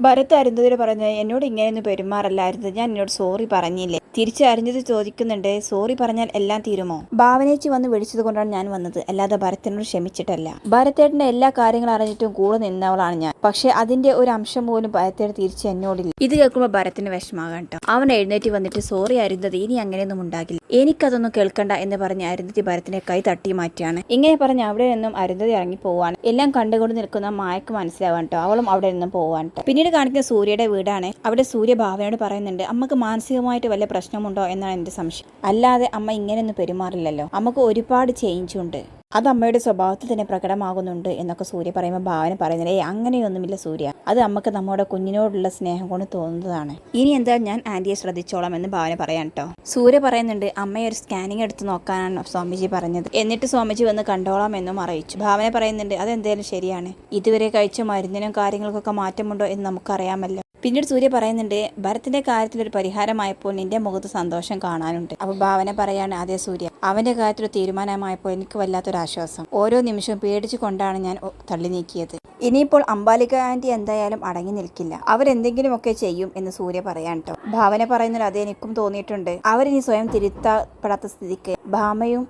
ഭരത് അരുന്ധതിയോട് പറഞ്ഞത്. എന്നോട് ഇങ്ങനെയൊന്നും പെരുമാറല്ലായിരുന്നു. ഞാൻ എന്നോട് സോറി പറഞ്ഞില്ലേ? തിരിച്ച് അരുന്ധതി ചോദിക്കുന്നുണ്ട്. സോറി പറഞ്ഞാൽ എല്ലാം തീരുമോ? ഭാവനേച്ചി വന്ന് വിളിച്ചത് കൊണ്ടാണ് ഞാൻ വന്നത്. അല്ലാതെ ഭരത്തിനോട് ക്ഷമിച്ചിട്ടല്ല. ഭരത്തേട്ടന്റെ എല്ലാ കാര്യങ്ങളും അറിഞ്ഞിട്ടും കൂടെ നിന്നവളാണ് ഞാൻ. പക്ഷെ അതിന്റെ ഒരു അംശം പോലും ഭരത്തേട് തിരിച്ച് എന്നോടില്ല. ഇത് കേൾക്കുമ്പോൾ ഭരത്തിന് വിഷമാകാം അവൻ എഴുന്നേറ്റ് വന്നിട്ട് സോറി അരുന്ധതി ഇനി അങ്ങനെയൊന്നും ഉണ്ടാകില്ല. എനിക്കതൊന്നും കേൾക്കണ്ട എന്ന് പറഞ്ഞ് അരുന്ധതി ഭരത്തിനെ കൈ തട്ടി മാറ്റിയാണ് ഇങ്ങനെ പറഞ്ഞ് അവിടെ നിന്നും അരുന്ധതി ഇറങ്ങി പോവാണ്. എല്ലാം കണ്ടുകൊണ്ട് നിൽക്കുന്ന മായക്ക് മനസ്സിലാവാൻ കേട്ടോ. അവളും അവിടെ നിന്നും പോവാൻ പിന്നീട് കാണിക്കുന്ന സൂര്യയുടെ വീടാണ്. അവിടെ സൂര്യ ഭാവനയോട് പറയുന്നുണ്ട് അമ്മയ്ക്ക് മാനസികമായിട്ട് വല്ല പ്രശ്നമുണ്ടോ? എന്നാണ് എന്റെ സംശയം. അല്ലാതെ അമ്മ ഇങ്ങനെയൊന്നും പെരുമാറില്ലല്ലോ. അമ്മയ്ക്ക് ഒരുപാട് ചേഞ്ച് ഉണ്ട്. അത് അമ്മയുടെ സ്വഭാവത്തിൽ തന്നെ പ്രകടമാകുന്നുണ്ട് എന്നൊക്കെ സൂര്യ പറയുമ്പോൾ ഭാവന പറയുന്നത് ഏ അങ്ങനെയൊന്നുമില്ല സൂര്യ. അത് അമ്മയ്ക്ക് നമ്മുടെ കുഞ്ഞിനോടുള്ള സ്നേഹം കൊണ്ട് തോന്നുന്നതാണ്. ഇനി എന്താ ഞാൻ ആന്റിയെ ശ്രദ്ധിച്ചോളാം എന്ന് ഭാവന പറയാൻ കേട്ടോ സൂര്യ പറയുന്നുണ്ട് അമ്മയെ ഒരു സ്കാനിങ് എടുത്ത് നോക്കാനാണ് സ്വാമിജി പറഞ്ഞത്. എന്നിട്ട് സ്വാമിജി വന്ന് കണ്ടോളാം എന്നും അറിയിച്ചു. ഭാവന പറയുന്നുണ്ട് അതെന്തേലും ശരിയാണ്. ഇതുവരെ കഴിച്ച മരുന്നിനും കാര്യങ്ങൾക്കൊക്കെ മാറ്റമുണ്ടോ എന്ന് നമുക്കറിയാമല്ലോ. പിന്നീട് സൂര്യ പറയുന്നുണ്ട് ഭരത്തിന്റെ കാര്യത്തിൽ ഒരു പരിഹാരമായപ്പോൾ നിന്റെ മുഖത്ത് സന്തോഷം കാണാനുണ്ട്. അപ്പൊ ഭാവന പറയാണ് അതേ സൂര്യ അവന്റെ കാര്യത്തിൽ തീരുമാനമായപ്പോൾ എനിക്ക് വല്ലാത്തൊരു ആശ്വാസം. ഓരോ നിമിഷവും പേടിച്ചു കൊണ്ടാണ് ഞാൻ തള്ളി നീക്കിയത്. ഇനിയിപ്പോൾ അംബാലിക ആന്റി എന്തായാലും അടങ്ങി നിൽക്കില്ല. അവരെന്തെങ്കിലുമൊക്കെ ചെയ്യും എന്ന് സൂര്യ പറയാൻ കേട്ടോ ഭാവന പറയുന്നത് അത് എനിക്കും തോന്നിയിട്ടുണ്ട്. അവരിനി സ്വയം തിരുത്തപ്പെടാത്ത സ്ഥിതിക്ക് ഭാമയും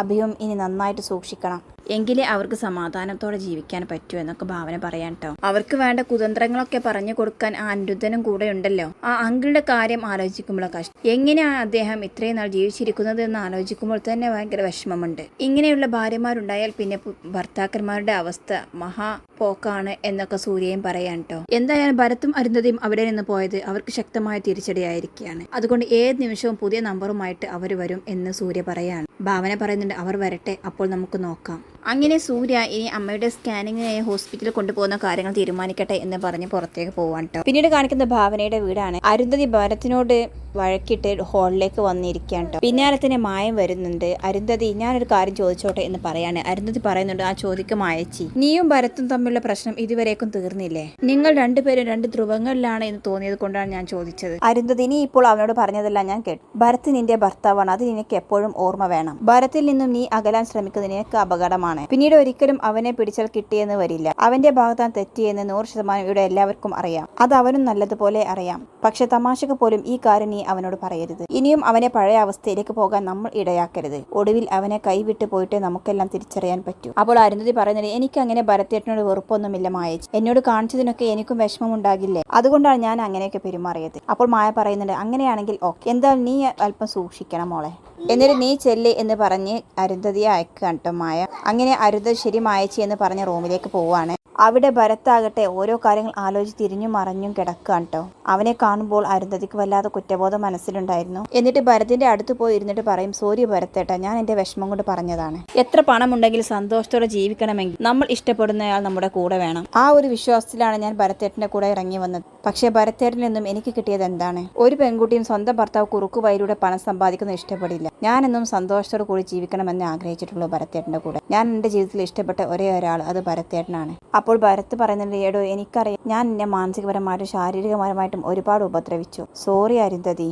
അഭിയും ഇനി നന്നായിട്ട് സൂക്ഷിക്കണം. എങ്കിലേ അവർക്ക് സമാധാനത്തോടെ ജീവിക്കാൻ പറ്റൂ എന്നൊക്കെ ഭാവന പറയാൻ കേട്ടോ അവർക്ക് വേണ്ട കുതന്ത്രങ്ങളൊക്കെ പറഞ്ഞു കൊടുക്കാൻ ആ അനുരുദ്ധനും കൂടെ ഉണ്ടല്ലോ. ആ അങ്കിളുടെ കാര്യം ആലോചിക്കുമ്പോൾ കഷ്ടം. എങ്ങനെയാണ് അദ്ദേഹം ഇത്രയും നാൾ ജീവിച്ചിരിക്കുന്നത് എന്ന് ആലോചിക്കുമ്പോൾ തന്നെ ഭയങ്കര വിഷമമുണ്ട്. ഇങ്ങനെയുള്ള ഭാര്യമാരുണ്ടായാൽ പിന്നെ ഭർത്താക്കന്മാരുടെ അവസ്ഥ മഹാ പോക്കാണ് എന്നൊക്കെ സൂര്യയും പറയാൻ കേട്ടോ എന്തായാലും ഭരത്തും അരുന്ധതിയും അവിടെ നിന്ന് പോയത് അവർക്ക് ശക്തമായ തിരിച്ചടിയായിരിക്കുകയാണ്. അതുകൊണ്ട് ഏത് നിമിഷവും പുതിയ നമ്പറുമായിട്ട് അവർ വരും എന്ന് സൂര്യ പറയാണ്. ഭാവന പറയുന്നുണ്ട് അവർ വരട്ടെ അപ്പോൾ നമുക്ക് നോക്കാം. അങ്ങനെ സൂര്യ ഇനി അമ്മയുടെ സ്കാനിങ്ങിനായി ഹോസ്പിറ്റലിൽ കൊണ്ടുപോകുന്ന കാര്യങ്ങൾ തീരുമാനിക്കട്ടെ എന്ന് പറഞ്ഞ് പുറത്തേക്ക് പോവാൻ കേട്ടോ പിന്നീട് കാണിക്കുന്ന ഭാവനയുടെ വീടാണ്. അരുന്ധതി ഭരത്തിനോട് വഴക്കിട്ട് ഹാളിലേക്ക് വന്നിരിക്കുകയാണ് കേട്ടോ പിന്നാലെ തന്നെ മായം വരുന്നുണ്ട്. അരുന്ധതി ഞാനൊരു കാര്യം ചോദിച്ചോട്ടെ എന്ന് പറയാണ്. അരുന്ധതി പറയുന്നുണ്ട് ആ ചോദിക്കും മായച്ചി. നീയും ഭരത്തും തമ്മിലുള്ള പ്രശ്നം ഇതുവരേക്കും തീർന്നില്ലേ? നിങ്ങൾ രണ്ടുപേരും രണ്ട് ധ്രുവങ്ങളിലാണ് എന്ന് തോന്നിയത് കൊണ്ടാണ് ഞാൻ ചോദിച്ചത്. അരുന്ധതി നീ ഇപ്പോൾ അവനോട് പറഞ്ഞതെല്ലാം ഞാൻ കേട്ടു. ഭരത് നിന്റെ ഭർത്താവാണ്. അത് നിനക്ക് എപ്പോഴും ഓർമ്മ വേണം. ഭരത്തിൽ നിന്നും നീ അകലാൻ ശ്രമിക്കുന്നത് നിനക്ക് അപകടമാണ്. പിന്നീട് ഒരിക്കലും അവനെ പിടിച്ചാൽ കിട്ടിയെന്ന് വരില്ല. അവന്റെ ഭാഗത്താണ് തെറ്റിയെന്ന് നൂറ് ശതമാനം ഇവിടെ എല്ലാവർക്കും അറിയാം. അത് അവനും നല്ലതുപോലെ അറിയാം. പക്ഷെ തമാശക്ക് പോലും ഈ കാര്യം നീ അവനോട് പറയരുത്. ഇനിയും അവനെ പഴയ അവസ്ഥയിലേക്ക് പോകാൻ നമ്മൾ ഇടയാക്കരുത്. ഒടുവിൽ അവനെ കൈവിട്ട് പോയിട്ട് നമുക്കെല്ലാം തിരിച്ചറിയാൻ പറ്റൂ. അപ്പോൾ അരുന്ധതി പറയുന്നത് എനിക്ക് അങ്ങനെ ഭരത്തേട്ടനോട് വെറുപ്പൊന്നുമില്ല മായച്ച്. എന്നോട് കാണിച്ചതിനൊക്കെ എനിക്കും വിഷമമുണ്ടാകില്ലേ? അതുകൊണ്ടാണ് ഞാൻ അങ്ങനെയൊക്കെ പെരുമാറിയത്. അപ്പോൾ മായ പറയുന്നുണ്ട് അങ്ങനെയാണെങ്കിൽ ഓക്കെ. എന്തായാലും നീ അല്പം സൂക്ഷിക്കണം മോളെ. എന്നിട്ട് നീ ചെല്ല് എന്ന് പറഞ്ഞ് അരുന്ധതിയെ അയക്കുകയാണ് കേട്ടോ മായ. അങ്ങനെ അരുത ശരി മായച്ചി എന്ന് പറഞ്ഞ് റൂമിലേക്ക് പോവാണ്. അവിടെ ഭരത്താകട്ടെ ഓരോ കാര്യങ്ങൾ ആലോചിച്ച് തിരിഞ്ഞും മറിഞ്ഞും കിടക്കുകയാണ് കേട്ടോ അവനെ കാണുമ്പോൾ അരുന്ധതിക്ക് വല്ലാതെ കുറ്റബോധം മനസ്സിലുണ്ടായിരുന്നു. എന്നിട്ട് ഭരത്തിന്റെ അടുത്ത് പോയി ഇരുന്നിട്ട് പറയും സോറി ഭരത്തേട്ട ഞാൻ എന്റെ വിഷമം കൊണ്ട് പറഞ്ഞതാണ്. എത്ര പണമുണ്ടെങ്കിൽ സന്തോഷത്തോടെ ജീവിക്കണമെങ്കിൽ നമ്മൾ ഇഷ്ടപ്പെടുന്നയാൾ നമ്മുടെ കൂടെ വേണം. ആ ഒരു വിശ്വാസത്തിലാണ് ഞാൻ ഭരത്തേട്ടന്റെ കൂടെ ഇറങ്ങി വന്നത്. പക്ഷേ ഭരത്തേട്ടനിൽ നിന്നും എനിക്ക് കിട്ടിയത് എന്താണ്? ഒരു പെൺകുട്ടിയും സ്വന്തം ഭർത്താവ് കുറുക്കു വയലൂടെ പണം സമ്പാദിക്കുന്നത് ഇഷ്ടപ്പെടില്ല. ഞാനെന്നും സന്തോഷത്തോടെ കൂടി ജീവിക്കണമെന്ന് ആഗ്രഹിച്ചിട്ടുള്ളൂ ഭരത്തേട്ടന്റെ കൂടെ. ഞാൻ എന്റെ ജീവിതത്തിൽ ഇഷ്ടപ്പെട്ട ഒരേ ഒരാൾ അത് ഭരത്തേട്ടനാണ് അപ്പോൾ ഭരത് പറയുന്നത് ഏടോ എനിക്കറിയാം ഞാൻ എന്നെ മാനസികപരമായിട്ടും ശാരീരികപരമായിട്ടും ഒരുപാട് ഉപദ്രവിച്ചു. സോറി അരുന്ധതി.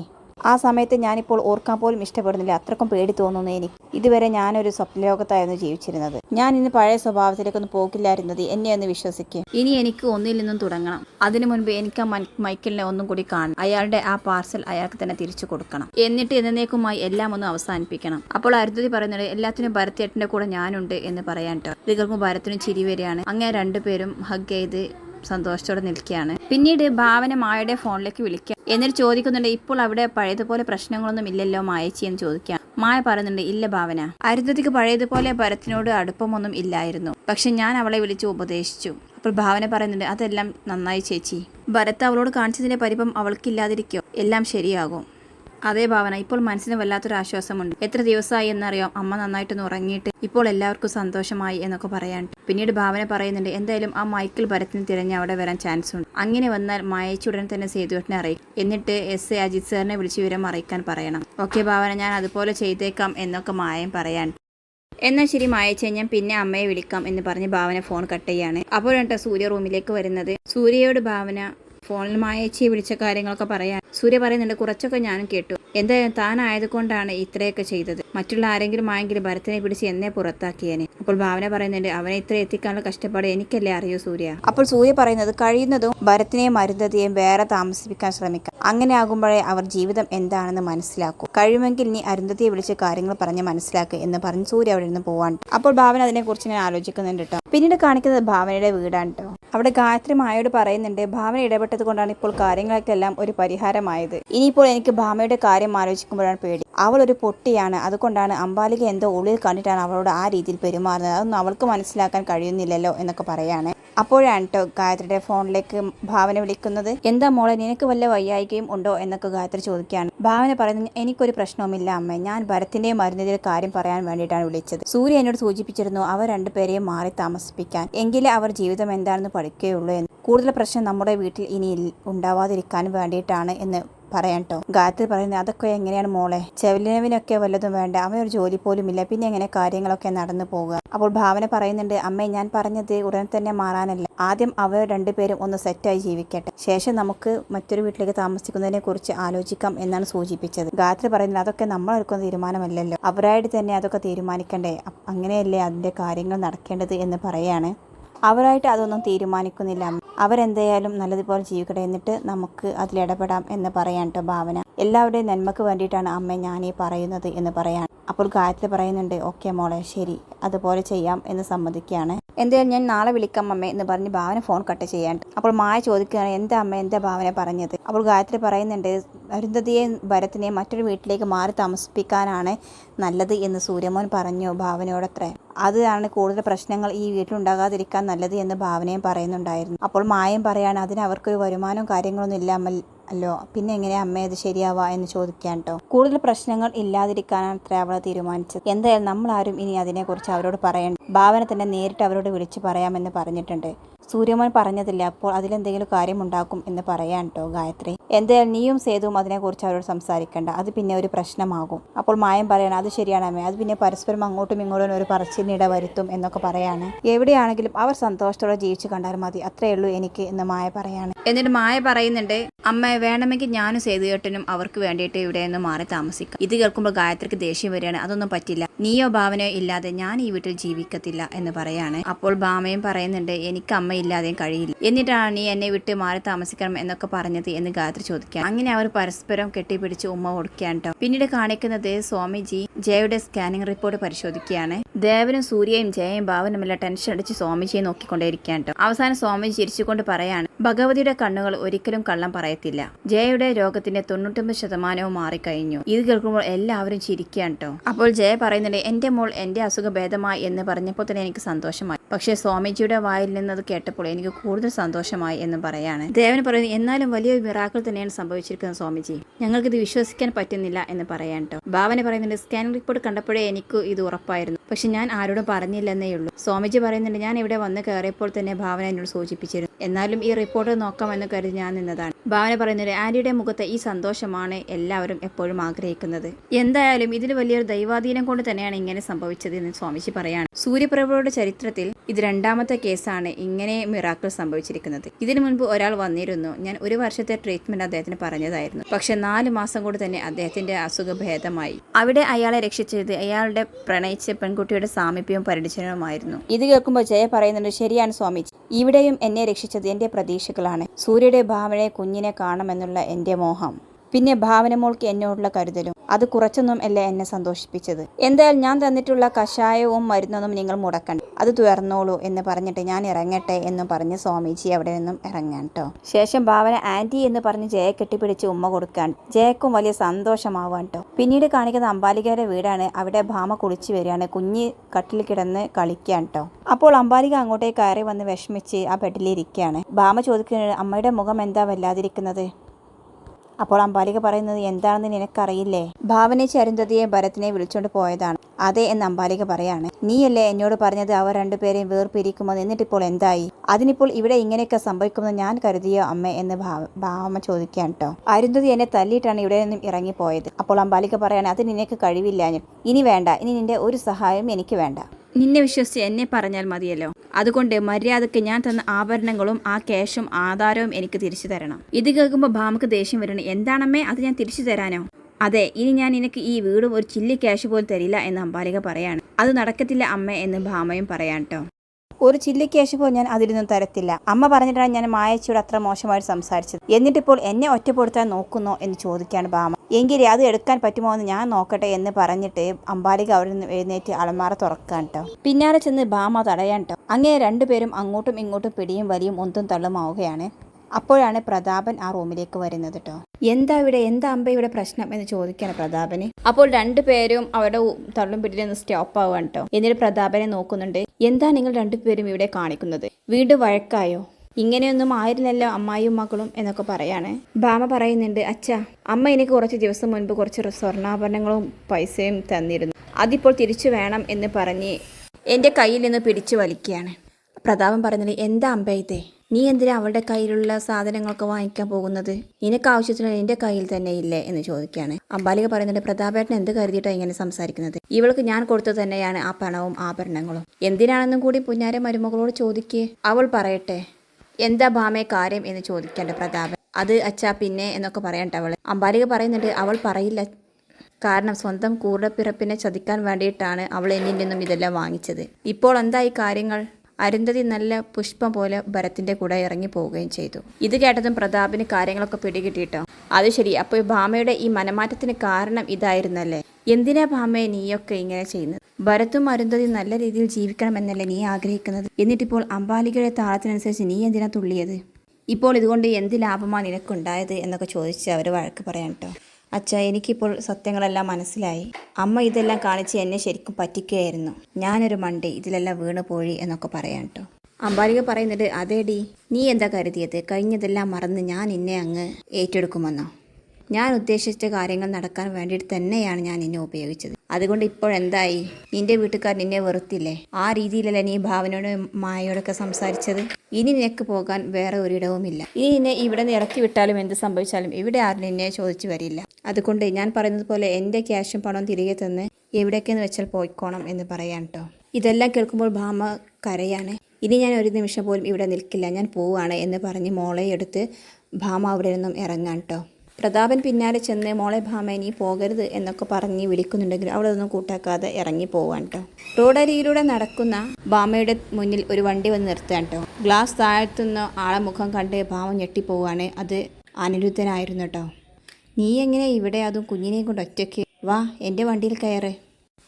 ആ സമയത്ത് ഞാനിപ്പോൾ ഓർക്കാൻ പോലും ഇഷ്ടപ്പെടുന്നില്ല. അത്രക്കും പേടി തോന്നുന്നു എനിക്ക്. ഇതുവരെ ഞാനൊരു സ്വപ്നലോകത്തായിരുന്നു ജീവിച്ചിരുന്നത്. ഞാൻ ഇന്ന് പഴയ സ്വഭാവത്തിലേക്കൊന്നും പോകില്ലായിരുന്നത് എന്നെ ഒന്ന് വിശ്വസിക്കും. ഇനി എനിക്ക് ഒന്നിൽ നിന്നും തുടങ്ങണം. അതിനു മുൻപ് എനിക്ക് ആ മൈക്കിളിനെ ഒന്നും കൂടി കാണണം. അയാളുടെ ആ പാർസൽ അയാൾക്ക് തന്നെ തിരിച്ചു കൊടുക്കണം. എന്നിട്ട് എന്നേക്കുമായി എല്ലാം ഒന്ന് അവസാനിപ്പിക്കണം. അപ്പോൾ അരുന്ധതി പറയുന്നത് എല്ലാത്തിനും ഭരത്തേട്ടന്റെ കൂടെ ഞാനുണ്ട് എന്ന് പറയാൻ കേട്ടോ ഇവർക്കും ഭരത്തിനും ചിരി വരികയാണ്. അങ്ങനെ രണ്ടുപേരും ഹഗ് ചെയ്ത് സന്തോഷത്തോടെ നിൽക്കുകയാണ്. പിന്നീട് ഭാവന മായയുടെ ഫോണിലേക്ക് വിളിക്കുക. എന്നിട്ട് ചോദിക്കുന്നുണ്ട് ഇപ്പോൾ അവിടെ പഴയതുപോലെ പ്രശ്നങ്ങളൊന്നും ഇല്ലല്ലോ മായച്ചി? എന്ന് ചോദിക്കാം മായ പറയുന്നുണ്ട് ഇല്ല ഭാവന. അരുന്ധതിക്ക് പഴയതുപോലെ ഭരത്തിനോട് അടുപ്പമൊന്നും ഇല്ലായിരുന്നു. പക്ഷെ ഞാൻ അവളെ വിളിച്ച് ഉപദേശിച്ചു. അപ്പോൾ ഭാവന പറയുന്നുണ്ട് അതെല്ലാം നന്നായി ചേച്ചി. ഭരത്ത് അവളോട് കാണിച്ചതിന്റെ പരിപം അവൾക്കില്ലാതിരിക്കോ. എല്ലാം ശരിയാകും. അതേ ഭാവന. ഇപ്പോൾ മനസ്സിന് വല്ലാത്തൊരു ആശ്വാസമുണ്ട്. എത്ര ദിവസമായി എന്നറിയാം? അമ്മ നന്നായിട്ടൊന്ന് ഉറങ്ങിയിട്ട് ഇപ്പോൾ എല്ലാവർക്കും സന്തോഷമായി എന്നൊക്കെ പറയാൻ. പിന്നീട് ഭാവന പറയുന്നുണ്ട് എന്തായാലും ആ മൈക്കിൾ ഭരത്തിന് തിരഞ്ഞ് അവിടെ വരാൻ ചാൻസ് ഉണ്ട്. അങ്ങനെ വന്നാൽ മായച്ച ഉടനെ തന്നെ സേതുവേട്ടനെ അറിയിക്കും. എന്നിട്ട് എസ് എ അജിത് സാറിനെ വിളിച്ച് വിവരം അറിയിക്കാൻ പറയണം. ഓക്കെ ഭാവന ഞാൻ അതുപോലെ ചെയ്തേക്കാം എന്നൊക്കെ മായം പറയാൻ. എന്നാൽ ശരി മായച്ച ഞാൻ പിന്നെ അമ്മയെ വിളിക്കാം എന്ന് പറഞ്ഞ് ഭാവന ഫോൺ കട്ട് ചെയ്യാണ്. അപ്പോഴാണ് സൂര്യ റൂമിലേക്ക് വരുന്നത്. സൂര്യയോട് ഭാവന ഫോണിൽ മായച്ചി വിളിച്ച കാര്യങ്ങളൊക്കെ പറയാൻ. സൂര്യ പറയുന്നുണ്ട് കുറച്ചൊക്കെ ഞാനും കേട്ടു. എന്തായാലും താനായത് കൊണ്ടാണ് ഇത്രയൊക്കെ ചെയ്തത്? മറ്റുള്ള ആരെങ്കിലും ആയെങ്കിലും ഭരത്തിനെ പിടിച്ച് എന്നെ പുറത്താക്കിയേനെ. അപ്പോൾ ഭാവന പറയുന്നുണ്ട് അവനെ ഇത്ര എത്തിക്കാനുള്ള കഷ്ടപ്പാട് എനിക്കല്ലേ അറിയൂ സൂര്യ. അപ്പോൾ സൂര്യ പറയുന്നത് കഴിയുന്നതും ഭരത്തിനെയും അരുന്ധതിയെയും വേറെ താമസിപ്പിക്കാൻ ശ്രമിക്കാം. അങ്ങനെ ആകുമ്പോഴേ അവർ ജീവിതം എന്താണെന്ന് മനസ്സിലാക്കൂ. കഴിയുമെങ്കിൽ നീ അരുന്ധതിയെ വിളിച്ച് കാര്യങ്ങൾ പറഞ്ഞ് മനസ്സിലാക്കുക എന്ന് പറഞ്ഞ് സൂര്യ അവിടെ നിന്ന് പോവാണ്ട് അപ്പോൾ ഭാവന അതിനെക്കുറിച്ച് ഞാൻ ആലോചിക്കുന്നുണ്ട് കേട്ടോ. പിന്നീട് കാണിക്കുന്നത് ഭാവനയുടെ വീടാണ് കേട്ടോ. അവിടെ ഗായത്രി മായയോട് പറയുന്നുണ്ട് ഭാവന ഇടപെട്ടത് കൊണ്ടാണ് ഇപ്പോൾ കാര്യങ്ങൾക്കെല്ലാം ഒരു പരിഹാരമായത്. ഇനിയിപ്പോൾ എനിക്ക് ഭാമയുടെ കാര്യം ആലോചിക്കുമ്പോഴാണ് പേടി. അവൾ ഒരു പൊട്ടിയാണ്. അതുകൊണ്ടാണ് അമ്പാലിക എന്തോ ഉള്ളിൽ കണ്ടിട്ടാണ് അവളോട് ആ രീതിയിൽ പെരുമാറുന്നത്. അതൊന്നും അവൾക്ക് മനസ്സിലാക്കാൻ കഴിയുന്നില്ലല്ലോ എന്നൊക്കെ പറയാണ്. അപ്പോഴാണ് കേട്ടോ ഗായത്രിയുടെ ഫോണിലേക്ക് ഭാവന വിളിക്കുന്നത്. എന്താ മോളെ നിനക്ക് വല്ല വയ്യായികയും ഉണ്ടോ? എന്നൊക്കെ ഗായത്രി ചോദിക്കുകയാണ്. ഭാവന പറയുന്നത് എനിക്കൊരു പ്രശ്നവുമില്ല അമ്മ. ഞാൻ ഭരത്തിന്റെയും മരുന്നിന്റെ കാര്യം പറയാൻ വേണ്ടിയിട്ടാണ് വിളിച്ചത്. സൂര്യ എന്നോട് സൂചിപ്പിച്ചിരുന്നു അവർ രണ്ടുപേരെയും മാറി താമസിപ്പിക്കാൻ. എങ്കിലേ അവർ ജീവിതം എന്താണെന്ന് പഠിക്കുകയുള്ളൂ എന്ന്. കൂടുതൽ പ്രശ്നം നമ്മുടെ വീട്ടിൽ ഇനി ഉണ്ടാവാതിരിക്കാൻ വേണ്ടിയിട്ടാണ് എന്ന് പറയാൻ കേട്ടോ ഗായത്രി പറയുന്നത് അതൊക്കെ എങ്ങനെയാണ് മോളെ? ചെവലിനവിനൊക്കെ വല്ലതും വേണ്ട. അവനൊരു ജോലി പോലും ഇല്ല. പിന്നെ എങ്ങനെ കാര്യങ്ങളൊക്കെ നടന്നു പോകുക അപ്പോൾ ഭാവന പറയുന്നുണ്ട് അമ്മേ ഞാൻ പറഞ്ഞത് ഉടൻ തന്നെ മാറാനല്ല. ആദ്യം അവർ രണ്ടുപേരും ഒന്ന് സെറ്റായി ജീവിക്കട്ടെ. ശേഷം നമുക്ക് മറ്റൊരു വീട്ടിലേക്ക് താമസിക്കുന്നതിനെ കുറിച്ച് ആലോചിക്കാം എന്നാണ് സൂചിപ്പിച്ചത്. ഗായത്രി പറയുന്നത് അതൊക്കെ നമ്മൾ എടുക്കുന്ന തീരുമാനമല്ലല്ലോ. അവരായിട്ട് തന്നെ അതൊക്കെ തീരുമാനിക്കണ്ടേ? അങ്ങനെയല്ലേ അതിന്റെ കാര്യങ്ങൾ നടക്കേണ്ടത് എന്ന് പറയാണ്. അവരായിട്ട് അതൊന്നും തീരുമാനിക്കുന്നില്ല. അവരെന്തായാലും നല്ലതുപോലെ ജീവിക്കട്ടെ എന്നിട്ട് നമുക്ക് അതിലിടപെടാം എന്ന് പറയാൻ കേട്ടോ ഭാവന. എല്ലാവരുടെയും നന്മക്ക് വേണ്ടിയിട്ടാണ് അമ്മ ഞാനീ പറയുന്നത് എന്ന് പറയാൻ. അപ്പോൾ ഗായത്രി പറയുന്നുണ്ട് ഓക്കെ മോളെ ശരി അതുപോലെ ചെയ്യാം എന്ന് സമ്മതിക്കുകയാണ്. എന്തായാലും ഞാൻ നാളെ വിളിക്കാം അമ്മ എന്ന് പറഞ്ഞ് ഭാവന ഫോൺ കട്ട് ചെയ്യാൻ. അപ്പോൾ മായ ചോദിക്കുകയാണ് എന്താ അമ്മ എന്താ ഭാവന പറഞ്ഞത്? അപ്പോൾ ഗായത്രി പറയുന്നുണ്ട് അരുന്ധതിയെ ഭരത്തിനെയും മറ്റൊരു വീട്ടിലേക്ക് മാറി താമസിപ്പിക്കാനാണ് നല്ലത് എന്ന് സൂര്യമോൻ പറഞ്ഞു ഭാവനയോടത്രേ. അതാണ് കൂടുതൽ പ്രശ്നങ്ങൾ ഈ വീട്ടിലുണ്ടാകാതിരിക്കാൻ നല്ലത് എന്ന് ഭാവനയും പറയുന്നുണ്ടായിരുന്നു. അപ്പോൾ മായം പറയാണ് അതിന് അവർക്കൊരു വരുമാനവും കാര്യങ്ങളൊന്നും ഇല്ല അല്ലോ. പിന്നെ എങ്ങനെ അമ്മ ഇത് ശരിയാവാ? എന്ന് ചോദിക്കാൻ കേട്ടോ കൂടുതൽ പ്രശ്നങ്ങൾ ഇല്ലാതിരിക്കാനാണ് അത്ര അവൾ തീരുമാനിച്ചത്. എന്തായാലും നമ്മളാരും ഇനി അതിനെക്കുറിച്ച് അവരോട് പറയണ്ട ഭാവന തന്നെ നേരിട്ട് അവരോട് വിളിച്ച് പറയാമെന്ന് പറഞ്ഞിട്ടുണ്ട്. സൂര്യമോൻ പറഞ്ഞതില്ല അപ്പോൾ അതിലെന്തെങ്കിലും കാര്യമുണ്ടാക്കും എന്ന് പറയാൻ കേട്ടോ ഗായത്രി. എന്തായാലും നീയും സേതുവും അതിനെക്കുറിച്ച് അവരോട് സംസാരിക്കേണ്ട. അത് പിന്നെ ഒരു പ്രശ്നമാകും. അപ്പോൾ മായം പറയണം അത് ശരിയാണ് അമ്മേ. അത് പിന്നെ പരസ്പരം അങ്ങോട്ടും ഇങ്ങോട്ടും ഒരു പറച്ചിനിട വരുത്തും എന്നൊക്കെ പറയാണ്. എവിടെയാണെങ്കിലും അവർ സന്തോഷത്തോടെ ജീവിച്ചു കണ്ടാൽ മതി. അത്രയേ ഉള്ളൂ എനിക്ക് എന്ന് മായ പറയാണ്. എന്നിട്ട് മായ പറയുന്നുണ്ട് അമ്മ വേണമെങ്കിൽ ഞാനും സേതുകേട്ടനും അവർക്ക് വേണ്ടിയിട്ട് ഇവിടെ നിന്ന് മാറി താമസിക്കാം. ഇത് കേൾക്കുമ്പോൾ ഗായത്രിക്ക് ദേഷ്യം വരികയാണ്. അതൊന്നും പറ്റില്ല. നീയോ ഭാവനയോ ഇല്ലാതെ ഞാൻ ഈ വീട്ടിൽ ജീവിക്കത്തില്ല എന്ന് പറയാണ്. അപ്പോൾ ഭാമയും പറയുന്നുണ്ട് എനിക്ക് അമ്മ ഇല്ലാതെയും കഴിയില്ല. എന്നിട്ടാണ് നീ എന്നെ വിട്ട് മാറി താമസിക്കണം എന്നൊക്കെ പറഞ്ഞത് എന്ന് ഗായത്രി ചോദിക്കാം അങ്ങനെ അവർ പരസ്പരം കെട്ടിപ്പിടിച്ച് ഉമ്മ കൊടുക്കുകയാണ് കേട്ടോ പിന്നീട് കാണിക്കുന്നത് സ്വാമിജി ജയയുടെ സ്കാനിംഗ് റിപ്പോർട്ട് പരിശോധിക്കുകയാണ്. ദേവനും സൂര്യയും ജയയും ഭാവനുമില്ല ടെൻഷൻ അടിച്ച് സ്വാമിജിയെ നോക്കിക്കൊണ്ടേയിരിക്കാൻ കേട്ടോ അവസാനം സ്വാമിജി ചിരിച്ചുകൊണ്ട് പറയാണ് ഭഗവതിയുടെ കണ്ണുകൾ ഒരിക്കലും കള്ളം പറയത്തില്ല. ജയയുടെ രോഗത്തിന്റെ തൊണ്ണൂറ്റൊമ്പത് ശതമാനവും മാറിക്കഴിഞ്ഞു. ഇത് കേൾക്കുമ്പോൾ എല്ലാവരും ചിരിക്കുകയാണ് കേട്ടോ അപ്പോൾ ജയ പറയുന്നുണ്ട് എന്റെ മോൾ എന്റെ അസുഖ ഭേദമായി എന്ന് പറഞ്ഞപ്പോൾ തന്നെ എനിക്ക് സന്തോഷമായി. പക്ഷേ സ്വാമിജിയുടെ വായിൽ നിന്നത് കേട്ടപ്പോൾ എനിക്ക് കൂടുതൽ സന്തോഷമായി എന്ന് പറയാണ്. ദേവൻ പറയുന്നു എന്നാലും വലിയൊരു മിറാക്കൾ തന്നെയാണ് സംഭവിച്ചിരിക്കുന്നത് സ്വാമിജി. ഞങ്ങൾക്കിത് വിശ്വസിക്കാൻ പറ്റുന്നില്ല എന്ന് പറയാൻ കേട്ടോ ഭാവന പറയുന്നുണ്ട് സ്കാനിംഗ് റിപ്പോർട്ട് കണ്ടപ്പോഴേ എനിക്ക് ഇത് ഉറപ്പായിരുന്നു. പക്ഷെ ഞാൻ ആരോടും പറഞ്ഞില്ലെന്നേ ഉള്ളൂ. സ്വാമിജി പറയുന്നുണ്ട് ഞാൻ ഇവിടെ വന്ന് കയറിയപ്പോൾ തന്നെ ഭാവന എന്നോട് സൂചിപ്പിച്ചിരുന്നു. എന്നാലും ഈ റിപ്പോർട്ട് നോക്കാമെന്ന് കരുതി ഞാൻ നിന്നതാണ്. ഭാവന പറയുന്നത് ആന്റിയുടെ മുഖത്തെ ഈ സന്തോഷമാണ് എല്ലാവരും എപ്പോഴും ആഗ്രഹിക്കുന്നത്. എന്തായാലും ഇതിൽ വലിയൊരു ദൈവാധീനം കൊണ്ട് തന്നെയാണ് ഇങ്ങനെ സംഭവിച്ചത് എന്ന് സ്വാമിജി പറയാണ്. സൂര്യപ്രഭയുടെ ചരിത്രത്തിൽ ഇത് രണ്ടാമത്തെ കേസാണ് ഇങ്ങനെ മിറാക്കിൾ സംഭവിച്ചിരിക്കുന്നത്. ഇതിനു മുൻപ് ഒരാൾ വന്നിരുന്നു. ഞാൻ ഒരു വർഷത്തെ ട്രീറ്റ്മെന്റ് അദ്ദേഹത്തിന് പറഞ്ഞതായിരുന്നു. പക്ഷെ നാല് മാസം കൊണ്ട് തന്നെ അദ്ദേഹത്തിന്റെ അസുഖ ഭേദമായി അവിടെ അയാളെ രക്ഷിച്ചത് അയാളുടെ പ്രണയിച്ച പെൺകുട്ടിയുടെ സാമീപ്യവും പരിണിച്ചനവുമായിരുന്നു ഇത് കേൾക്കുമ്പോൾ ജയ പറയുന്നുണ്ട് ശരിയാണ് സ്വാമിജി. ഇവിടെയും എന്നെ രക്ഷിച്ചത് എന്റെ പ്രതീക്ഷകളാണ്. സൂര്യയുടെ ഭാവനയെ കുഞ്ഞിനെ കാണുമെന്നുള്ള എന്റെ മോഹം. പിന്നെ ഭാവന മോൾക്ക് എന്നോടുള്ള കരുതലും. അത് കുറച്ചൊന്നും അല്ല എന്നെ സന്തോഷിപ്പിച്ചത്? എന്തായാലും ഞാൻ തന്നിട്ടുള്ള കഷായവും മരുന്നൊന്നും നിങ്ങൾ മുടക്കണ്ട. അത് തുറന്നോളൂ എന്ന് പറഞ്ഞിട്ട് ഞാൻ ഇറങ്ങട്ടെ എന്നും പറഞ്ഞ് സ്വാമിജി അവിടെ നിന്നും ഇറങ്ങാൻ കേട്ടോ ശേഷം ഭാവന ആന്റി എന്ന് പറഞ്ഞ് ജയ കെട്ടിപ്പിടിച്ച് ഉമ്മ കൊടുക്കാൻ. ജയക്കും വലിയ സന്തോഷമാവാൻ കേട്ടോ പിന്നീട് കാണിക്കുന്ന അമ്പാലികയുടെ വീടാണ്. അവിടെ ഭാമ കുളിച്ചു വരികയാണ്. കുഞ്ഞ് കട്ടിൽ കിടന്ന് കളിക്കാൻ കേട്ടോ അപ്പോൾ അമ്പാലിക അങ്ങോട്ടേക്ക് കയറി വന്ന് വിഷമിച്ച് ആ ബെഡിലിരിക്കുകയാണ്. ഭാമ ചോദിക്കുന്നത് അമ്മയുടെ മുഖം എന്താ വല്ലാതിരിക്കുന്നത്? അപ്പോൾ അമ്പാലിക പറയുന്നത് എന്താണെന്ന് നിനക്കറിയില്ലേ? ഭാവനെ ചരുന്തതിയെ ഭരത്തിനെ വിളിച്ചുകൊണ്ട് പോയതാണ്. അതെ എന്ന് അമ്പാലിക പറയാണ്. നീയല്ലേ എന്നോട് പറഞ്ഞത് അവർ രണ്ടുപേരെയും വേർപിരിക്കുമെന്ന്? എന്നിട്ടിപ്പോൾ എന്തായി? അതിനിപ്പോൾ ഇവിടെ ഇങ്ങനെയൊക്കെ സംഭവിക്കുമെന്ന് ഞാൻ കരുതിയോ അമ്മ എന്ന് ഭാവ ഭാവമ്മ ചോദിക്കുകയാണ് കേട്ടോ അരുന്ധതി എന്നെ തല്ലിയിട്ടാണ് ഇവിടെ നിന്നും ഇറങ്ങിപ്പോയത്. അപ്പോൾ അമ്പാലിക പറയാണ് അത് നിനക്ക് കഴിവില്ല ഇനി വേണ്ട. ഇനി നിന്റെ ഒരു സഹായം എനിക്ക് വേണ്ട. നിന്നെ വിശ്വസിച്ച് എന്നെ പറഞ്ഞാൽ മതിയല്ലോ. അതുകൊണ്ട് മര്യാദയ്ക്ക് ഞാൻ തന്ന ആഭരണങ്ങളും ആ ക്യാഷും ആധാരവും എനിക്ക് തിരിച്ചു തരണം. ഇത് കേൾക്കുമ്പോൾ ഭാമക്ക് ദേഷ്യം വരണം എന്താണമ്മേ അത് ഞാൻ തിരിച്ചു തരാനോ? അതെ ഇനി ഞാൻ നിനക്ക് ഈ വീടും ഒരു ചില്ലി ക്യാഷ് പോലും തരില്ല എന്ന് അമ്പാലിക പറയാണ്. അത് നടക്കത്തില്ല അമ്മ എന്ന് ഭാമയും പറയാം ഒരു ചില്ലി ക്യാഷ് പോലും ഞാൻ അതിലൊന്നും തരത്തില്ല. അമ്മ പറഞ്ഞിട്ടാണ് ഞാൻ മായച്ചിയോട് അത്ര മോശമായിട്ട് സംസാരിച്ചത്. എന്നിട്ടിപ്പോൾ എന്നെ ഒറ്റപ്പെടുത്താൻ നോക്കുന്നോ എന്ന് ചോദിക്കാണ് ബാമ. എങ്കിലേ അത് എടുക്കാൻ പറ്റുമോ എന്ന് ഞാൻ നോക്കട്ടെ എന്ന് പറഞ്ഞിട്ട് അമ്പാലിക അവിടെ നിന്ന് എഴുന്നേറ്റ് അലമാറ തുറക്കാൻ കേട്ടോ പിന്നാലെ ചെന്ന് ബാമ തടയാൻ കേട്ടോ അങ്ങനെ രണ്ടുപേരും അങ്ങോട്ടും ഇങ്ങോട്ടും പിടിയും വലിയും ഒന്നും തള്ളുമാവുകയാണ്. അപ്പോഴാണ് പ്രതാപൻ ആ റൂമിലേക്ക് വരുന്നത് കേട്ടോ എന്താ ഇവിടെ എന്താ അമ്പ ഇവിടെ പ്രശ്നം എന്ന് ചോദിക്കാണ് പ്രതാപന്. അപ്പോൾ രണ്ടുപേരും അവിടെ ഉ- തള്ളും പിടിയിൽ നിന്ന് സ്റ്റോപ്പ് ആവുകയാണ് കേട്ടോ എന്നിട്ട് പ്രതാപനെ നോക്കുന്നുണ്ട് എന്താ നിങ്ങൾ രണ്ടുപേരും ഇവിടെ കാണിക്കുന്നത്? വീട് വഴക്കായോ? ഇങ്ങനെയൊന്നും ആയിരുന്നല്ലോ അമ്മായിയും മക്കളും എന്നൊക്കെ പറയാണ്. ഭാമ പറയുന്നുണ്ട് അച്ഛാ അമ്മ എനിക്ക് കുറച്ച് ദിവസം മുൻപ് കുറച്ച് സ്വർണാഭരണങ്ങളും പൈസയും തന്നിരുന്നു. അതിപ്പോൾ തിരിച്ചു വേണം എന്ന് പറഞ്ഞ് എന്റെ കയ്യിൽ നിന്ന് പിടിച്ചു വലിക്കുകയാണ്. പ്രതാപൻ പറഞ്ഞത് എന്താ അമ്പ ഇതേ? നീ എന്തിനാ അവളുടെ കയ്യിലുള്ള സാധനങ്ങളൊക്കെ വാങ്ങിക്കാൻ പോകുന്നത്? നിനക്ക് ആവശ്യത്തിന് നിന്റെ കയ്യിൽ തന്നെ ഇല്ലേ എന്ന് ചോദിക്കുകയാണ്. അമ്പാലിക പറയുന്നുണ്ട് പ്രതാപേട്ടൻ എന്ത് കരുതിയിട്ടാണ് ഇങ്ങനെ സംസാരിക്കുന്നത്? ഇവൾക്ക് ഞാൻ കൊടുത്തു തന്നെയാണ് ആ പണവും ആഭരണങ്ങളും. എന്തിനാണെന്നും കൂടി പുന്നാര മരുമകളോട് ചോദിക്കേ. അവൾ പറയട്ടെ. എന്താ ഭാമേ കാര്യം? എന്ന് ചോദിക്കേണ്ട പ്രതാപൻ. അത് അച്ഛാ പിന്നെ എന്നൊക്കെ പറയണ്ട അവൾ അമ്പാലിക പറയുന്നുണ്ട് അവൾ പറയില്ല. കാരണം സ്വന്തം കൂടപ്പിറപ്പിനെ ചതിക്കാൻ വേണ്ടിയിട്ടാണ് അവൾ എന്നിൽ നിന്നും ഇതെല്ലാം വാങ്ങിച്ചത്. ഇപ്പോൾ എന്തായി കാര്യങ്ങൾ? അരുന്ധതി നല്ല പുഷ്പം പോലെ ഭരത്തിന്റെ കൂടെ ഇറങ്ങി പോവുകയും ചെയ്തു. ഇത് കേട്ടതും പ്രതാപിന് കാര്യങ്ങളൊക്കെ പിടികിട്ടിട്ടോ? അത് ശരി അപ്പോൾ ഭാമയുടെ ഈ മനമാറ്റത്തിന് കാരണം ഇതായിരുന്നല്ലേ? എന്തിനാ ഭാമയെ നീയൊക്കെ ഇങ്ങനെ ചെയ്യുന്നത്? ഭരത്തും അരുന്ധതി നല്ല രീതിയിൽ ജീവിക്കണമെന്നല്ലേ നീ ആഗ്രഹിക്കുന്നത്? എന്നിട്ടിപ്പോൾ അമ്പാലികയുടെ താളത്തിനനുസരിച്ച് നീ എന്തിനാ തുള്ളിയത്? ഇപ്പോൾ ഇതുകൊണ്ട് എന്ത് ലാഭമാണ് നിനക്കുണ്ടായത് എന്നൊക്കെ ചോദിച്ച് അവർ വഴക്ക് പറയാൻ കേട്ടോ അച്ഛ എനിക്കിപ്പോൾ സത്യങ്ങളെല്ലാം മനസ്സിലായി. അമ്മ ഇതെല്ലാം കാണിച്ച് എന്നെ ശരിക്കും പറ്റിക്കുകയായിരുന്നു. ഞാനൊരു മണ്ടി ഇതിലെല്ലാം വീണ് പോയി എന്നൊക്കെ പറയാം കേട്ടോ അമ്പാലിക പറയുന്നത് അതേടി നീ എന്താ കരുതിയത്? കഴിഞ്ഞതെല്ലാം മറന്ന് ഞാൻ നിന്നെ അങ്ങ് ഏറ്റെടുക്കുമെന്നോ? ഞാൻ ഉദ്ദേശിച്ച കാര്യങ്ങൾ നടക്കാൻ വേണ്ടിയിട്ട് തന്നെയാണ് ഞാൻ നിന്നെ ഉപയോഗിച്ചത്. അതുകൊണ്ട് ഇപ്പോൾ എന്തായി? നിന്റെ വീട്ടുകാർ നിന്നെ വെറുത്തില്ലേ? ആ രീതിയിലല്ല നീ ഭാവനയോടും മായയോടൊക്കെ സംസാരിച്ചത്? ഇനി നിനക്ക് പോകാൻ വേറെ ഒരിടവുമില്ല. ഇനി നിന്നെ ഇവിടെ നിന്ന് ഇറക്കി വിട്ടാലും എന്ത് സംഭവിച്ചാലും ഇവിടെ ആരും നിന്നെ ചോദിച്ചു വരില്ല. അതുകൊണ്ട് ഞാൻ പറയുന്നത് പോലെ എന്റെ ക്യാഷും പണവും തിരികെ തന്ന് എവിടേക്കെന്ന് വെച്ചാൽ പോയിക്കോണം എന്ന് പറയാൻ കേട്ടോ ഇതെല്ലാം കേൾക്കുമ്പോൾ ഭാമ കരയാണ്. ഇനി ഞാൻ ഒരു നിമിഷം പോലും ഇവിടെ നിൽക്കില്ല. ഞാൻ പോവുകയാണ് എന്ന് പറഞ്ഞ് മോളെ എടുത്ത് ഭാമ അവിടെ നിന്നും ഇറങ്ങാൻ കേട്ടോ പ്രതാപൻ പിന്നാലെ ചെന്ന് മോളെ ഭാമ നീ പോകരുത് എന്നൊക്കെ പറഞ്ഞ് വിളിക്കുന്നുണ്ടെങ്കിലും അവിടെ ഒന്നും കൂട്ടാക്കാതെ ഇറങ്ങി പോവാൻ കേട്ടോ റോഡരിയിലൂടെ നടക്കുന്ന ഭാമയുടെ മുന്നിൽ ഒരു വണ്ടി വന്ന് നിർത്താൻ കേട്ടോ ഗ്ലാസ് താഴ്ത്തുന്ന ആളെ മുഖം കണ്ട് ഭാമ ഞെട്ടിപ്പോവാണ്. അത് അനിരുദ്ധനായിരുന്നു കേട്ടോ നീ എങ്ങനെ ഇവിടെ അതും കുഞ്ഞിനെയും കൊണ്ട് ഒറ്റയ്ക്ക്? വാ എന്റെ വണ്ടിയിൽ കയറ്.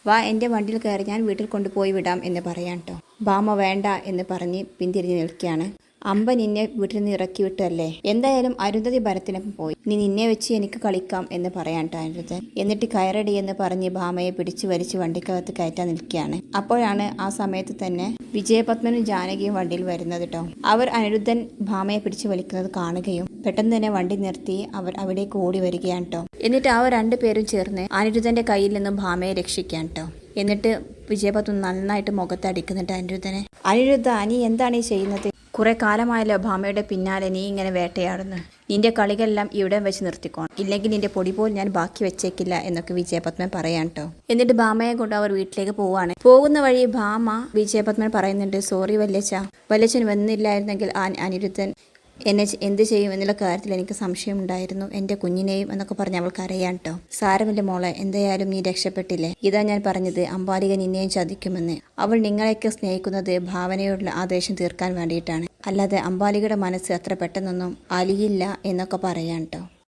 വാ എന്റെ വണ്ടിയിൽ കയറി. ഞാൻ വീട്ടിൽ കൊണ്ടുപോയി വിടാം എന്ന് പറയാൻ കേട്ടോ ഭാമ വേണ്ട എന്ന് പറഞ്ഞ് പിന്തിരിഞ്ഞ് നിൽക്കുകയാണ്. അമ്പ നിന്നെ വീട്ടിൽ നിന്ന് ഇറക്കി വിട്ടല്ലേ എന്തായാലും അരുന്ധതി ഭരത്തിനൊപ്പം പോയി. നീ നിന്നെ വെച്ച് എനിക്ക് കളിക്കാം എന്ന് പറയാൻ കേട്ടോ എന്നിട്ട് കയറടി എന്ന് പറഞ്ഞ് ഭാമയെ പിടിച്ചു വലിച്ച് വണ്ടിക്കകത്ത് കയറ്റാൻ നിൽക്കുകയാണ്. അപ്പോഴാണ് ആ സമയത്ത് തന്നെ വിജയപത്മനും ജാനകിയും വണ്ടിയിൽ വരുന്നത് കേട്ടോ അവർ അനിരുദ്ധൻ ഭാമയെ പിടിച്ചു വലിക്കുന്നത് കാണുകയും പെട്ടെന്ന് തന്നെ വണ്ടി നിർത്തി അവർ അവിടേക്ക് ഓടി വരികയാണ് കേട്ടോ എന്നിട്ട് അവർ രണ്ടുപേരും ചേർന്ന് അനിരുദ്ധന്റെ കയ്യിൽ നിന്നും ഭാമയെ രക്ഷിക്കാൻ കേട്ടോ എന്നിട്ട് വിജയപത്മൻ നന്നായിട്ട് മുഖത്ത് അടിക്കുന്നുണ്ട് അനിരുദ്ധനെ അനിരുദ്ധ നീ എന്താണ് ഈ ചെയ്യുന്നത്? കുറെ കാലമായല്ലോ ഭാമയുടെ പിന്നാലെ നീ ഇങ്ങനെ വേട്ടയാടുന്നു. നിന്റെ കളികളെല്ലാം ഇവിടെ വെച്ച് നിർത്തിക്കോണം ഇല്ലെങ്കിൽ നിന്റെ പൊടി പോലും ഞാൻ ബാക്കി വെച്ചേക്കില്ല എന്നൊക്കെ വിജയപത്മൻ പറയാൻ കേട്ടോ എന്നിട്ട് ഭാമയെ കൊണ്ട് അവർ വീട്ടിലേക്ക് പോവാണ് പോകുന്ന വഴി ഭാമ വിജയപത്മൻ പറയുന്നുണ്ട് സോറി വല്യച്ച വല്യച്ഛൻ വന്നില്ലായിരുന്നെങ്കിൽ അനിരുദ്ധൻ എന്നെ എന്ത് ചെയ്യും എന്നുള്ള കാര്യത്തിൽ എനിക്ക് സംശയം ഉണ്ടായിരുന്നു. എന്റെ കുഞ്ഞിനെയും എന്നൊക്കെ പറഞ്ഞ് അവൾക്ക് അറിയാൻ കേട്ടോ സാരമില്ല മോളെ എന്തായാലും നീ രക്ഷപ്പെട്ടില്ലേ? ഇതാ ഞാൻ പറഞ്ഞത് അമ്പാലിക നിന്നെയും ചതിക്കുമെന്ന്. അവൾ നിങ്ങളെയൊക്കെ സ്നേഹിക്കുന്നത് ഭാവനയോടുള്ള ആദേശം തീർക്കാൻ വേണ്ടിയിട്ടാണ്. അല്ലാതെ അമ്പാലികയുടെ മനസ്സ് അത്ര പെട്ടെന്നൊന്നും അലിയില്ല എന്നൊക്കെ പറയാൻ കേട്ടോ